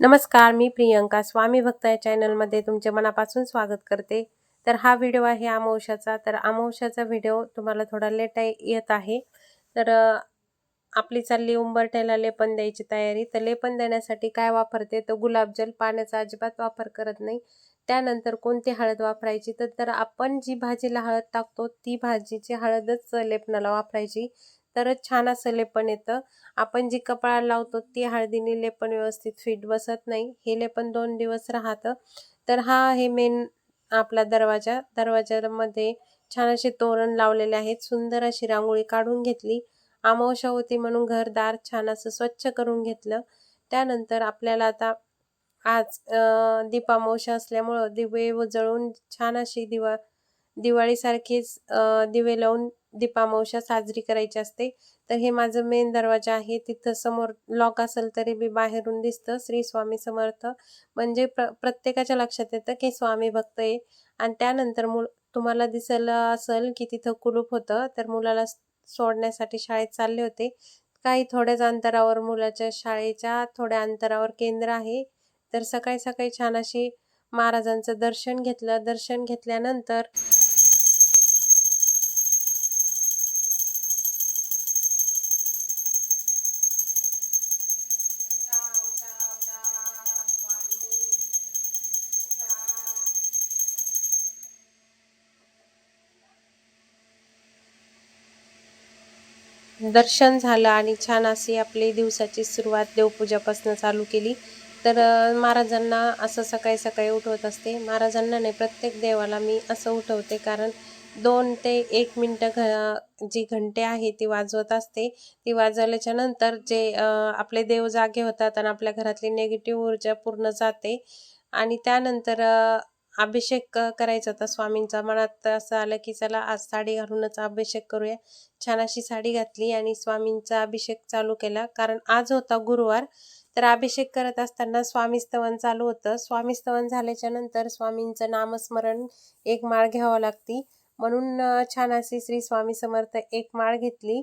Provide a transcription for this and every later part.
नमस्कार मी प्रियंका स्वामी भक्त या चॅनलमध्ये तुमचे मनापासून स्वागत करते. तर हा व्हिडिओ आहे अमावश्याचा तर अमावश्याचा व्हिडिओ तुम्हाला थोडा लेट येत आहे. तर आपली चालली उंबरठ्याला लेपन द्यायची तयारी. तर लेपन देण्यासाठी काय वापरते? तर गुलाबजल पाण्याचा अजिबात वापर करत नाही. त्यानंतर कोणती हळद वापरायची? तर तर आपण जी भाजीला हळद टाकतो ती भाजीची हळदच लेपनाला वापरायची. तरच छान असं लेपन येतं. आपण जी कपाळाला लावतो ती हळदीने लेपन व्यवस्थित फिट बसत नाही. हे लेपन दोन दिवस राहतं. तर हा आहे मेन आपला दरवाजा. दरवाजामध्ये छान असे तोरण लावलेले आहेत. सुंदर अशी रांगोळी काढून घेतली. अमावशा होती म्हणून घरदार छान असं स्वच्छ करून घेतलं. त्यानंतर आपल्याला आता आज दीपामावशा असल्यामुळं दिवे जळून छान अशी दिवा दिवाळीसारखीच दिवे लावून दीपामावशा साजरी करायची असते. तर हे माझं मेन दरवाजा आहे. तिथं समोर लॉक असेल तरी बी बाहेरून दिसतं. श्री स्वामी समर्थ. म्हणजे प्र प्रत्येकाच्या लक्षात येतं की स्वामी भक्त आहे. आणि त्यानंतर मुल तुम्हाला दिसलं असेल की तिथं कुलूप होतं. तर मुलाला सोडण्यासाठी शाळेत चालले होते. काही थोड्याच अंतरावर मुलाच्या शाळेच्या थोड्या अंतरावर केंद्र आहे. तर सकाळी सकाळी छान अशी महाराजांचं दर्शन घेतलं. दर्शन घेतल्यानंतर दर्शन झालं आणि छान अशी आपली दिवसाची सुरुवात देवपूजापासून चालू केली. तर महाराजांना असं सकाळी सकाळी उठवत असते. महाराजांना नाही प्रत्येक देवाला मी असं उठवते कारण दोन ते एक मिनटं घ जी घंटे आहे ती वाजवत असते. ती वाजवल्याच्या नंतर जे आपले देव जागे होतात आणि आपल्या घरातली निगेटिव्ह ऊर्जा पूर्ण जाते. आणि त्यानंतर अभिषेक करायचा होता स्वामींचा. मनात असं आलं की चला आज साडी घालूनच अभिषेक करूया. छान अशी साडी घातली आणि स्वामींचा अभिषेक चालू केला. कारण आज होता गुरुवार तर अभिषेक करत असताना स्वामी स्तवन चालू होतं. स्वामी स्तवन झाल्याच्यानंतर स्वामींचं नामस्मरण एक माळ घ्यावं लागती. म्हणून छान अशी श्री स्वामी समर्थ एक माळ घेतली.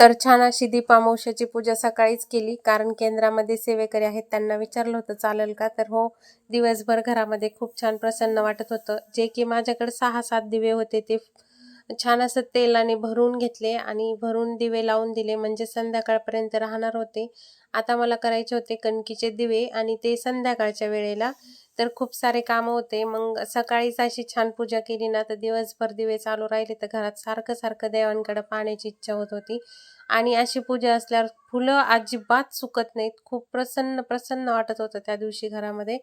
तर छान अशी दीपामावश्याची पूजा सकाळीच केली. कारण केंद्रामध्ये सेवेकरी आहेत त्यांना विचारलं होतं चालेल का? तर हो दिवसभर घरामध्ये खूप छान प्रसन्न वाटत होतं. जे की माझ्याकडे सहा सात दिवे होते ते छान असं तेलाने भरून घेतले आणि भरून दिवे लावून दिले. म्हणजे संध्याकाळपर्यंत राहणार होते. आता मला करायचे होते कणकीचे दिवे आणि ते संध्याकाळच्या वेळेला. तर खूप सारे कामं होते. मग सकाळीच अशी छान पूजा केली ना तर दिवसभर दिवे चालू राहिले तर घरात सारखं सारखं देवांकडे पाहण्याची इच्छा होत होती. आणि अशी पूजा असल्यावर फुलं अजिबात सुकत नाहीत. खूप प्रसन्न प्रसन्न वाटत होतं त्या दिवशी घरामध्ये.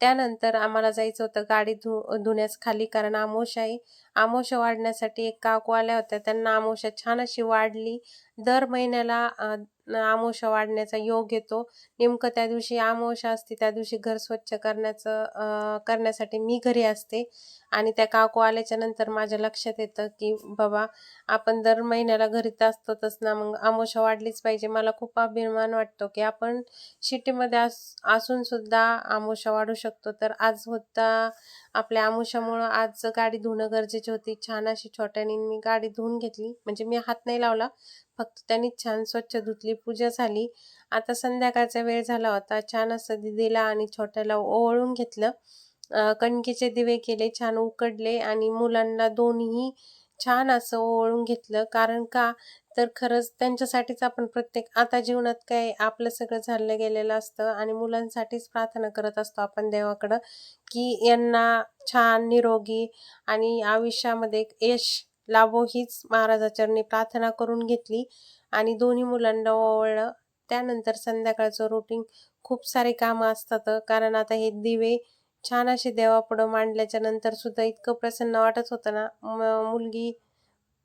त्यानंतर आम्हाला जायचं होतं गाडी धु धुण्यास खाली कारण आमोशा आहे. आमोशा वाढण्यासाठी एक काकू आल्या होत्या. त्यांना आमोशा छान अशी वाढली. दर महिन्याला अ, आमोशा वाढण्याचा योग येतो नेमकं त्या दिवशी आमोशा असते त्या दिवशी घर स्वच्छ करण्याचं करण्यासाठी मी घरी असते. आणि त्या काकू आल्याच्यानंतर माझ्या लक्षात येतं की बाबा आपण दर महिन्याला घरीच असतोच ना. मग आमोशा वाढलीच पाहिजे. मला खूप अभिमान वाटतो की आपण शिटीमध्ये अस असून सुद्धा आमोशा वाढू शकतो. तर आज होता आपल्या आमोशामुळं आज गाडी धुणं गरजेची होती. छान अशी छोट्याने मी गाडी धुवून घेतली. म्हणजे मी हात नाही लावला. फक्त त्यांनी छान स्वच्छ धुतली. पूजा झाली. आता संध्याकाळचा वेळ झाला होता. छान असं दिदीला आणि छोट्याला ओवळून घेतलं. कणकेचे दिवे केले छान उकडले आणि मुलांना दोन्ही छान असं ओळून घेतलं. कारण का? तर खरंच त्यांच्यासाठीच आपण प्रत्येक आता जीवनात काय आपलं सगळं झालं गेलेलं असतं आणि मुलांसाठीच प्रार्थना करत असतो आपण देवाकडं की यांना छान निरोगी आणि आयुष्यामध्ये एक यश लाभो हीच महाराजाचरणी प्रार्थना करून घेतली आणि दोन्ही मुलांना ओवळलं. त्यानंतर संध्याकाळचं रुटीन खूप सारे कामं असतात कारण आता हे दिवे छान असे देवापुढं मांडल्याच्या नंतर सुद्धा इतकं प्रसन्न वाटत होतं ना. मुलगी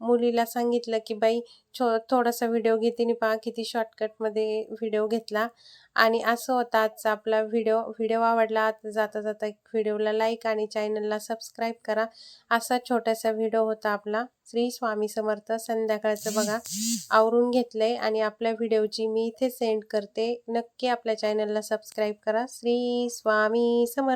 मुलीला सांगितलं की बाई छो थोडासा व्हिडिओ घेते. पहा किती शॉर्टकटमध्ये व्हिडिओ घेतला. आणि असं होता आजचा आपला व्हिडिओ. व्हिडिओ आवडला आता जाता जाता व्हिडिओला लाईक आणि चॅनलला सबस्क्राईब करा. असा छोटासा व्हिडिओ होता आपला. श्री स्वामी समर्थ संध्याकाळचं बघा. आवरून घेतलंय आणि आपल्या व्हिडिओची मी इथे सेंड करते. नक्की आपल्या चॅनलला सबस्क्राईब करा. श्री स्वामी समर्थ.